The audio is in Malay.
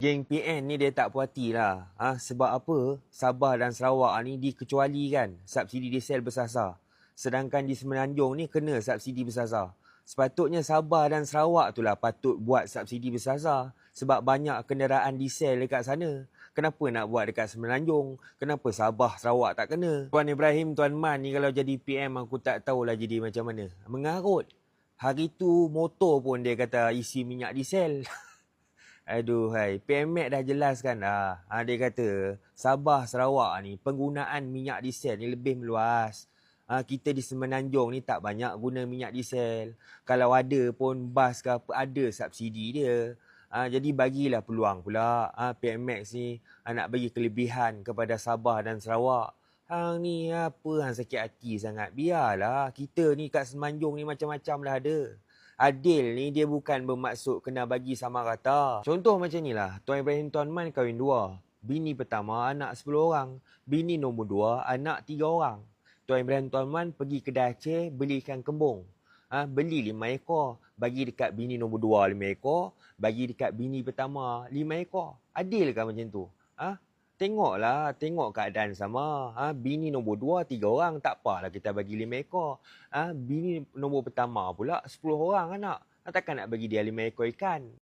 Geng PN ni dia tak puati lah. Ha, sebab apa? Sabah dan Sarawak ni dikecualikan subsidi diesel bersasar. Sedangkan di Semenanjung ni kena subsidi bersasar. Sepatutnya Sabah dan Sarawak tu lah patut buat subsidi bersasar. Sebab banyak kenderaan diesel dekat sana. Kenapa nak buat dekat Semenanjung? Kenapa Sabah, Sarawak tak kena? Tuan Ibrahim, Tuan Man ni kalau jadi PM aku tak tahulah jadi macam mana. Mengarut. Hari tu motor pun dia kata isi minyak diesel. Aduh hai, PMX dah jelaskan dah. Ha, dia kata Sabah Sarawak ni penggunaan minyak diesel ni lebih meluas. Ha, kita di Semenanjung ni tak banyak guna minyak diesel. Kalau ada pun bas ke apa ada subsidi dia. Ha, jadi bagilah peluang pula ha, PMX ni ha, nak bagi kelebihan kepada Sabah dan Sarawak. Hang ni apa hang sakit hati sangat. Biarlah kita ni kat Semenanjung ni macam-macam lah ada. Adil ni dia bukan bermaksud kena bagi sama rata. Contoh macam ni lah. Tuan Ibrahim Tuan Man kahwin dua. Bini pertama anak sepuluh orang. Bini nombor dua anak tiga orang. Tuan Ibrahim Tuan Man pergi kedai Aceh beli ikan kembung. Ha, beli lima ekor. Bagi dekat bini nombor dua lima ekor. Bagi dekat bini pertama lima ekor. Adil ke macam tu? Ha? Tengoklah, tengok keadaan sama. Ha, bini nombor dua, tiga orang. Tak apalah kita bagi lima ekor. Ha, bini nombor pertama pula, sepuluh orang anak. Ha, takkan nak bagi dia lima ekor ikan?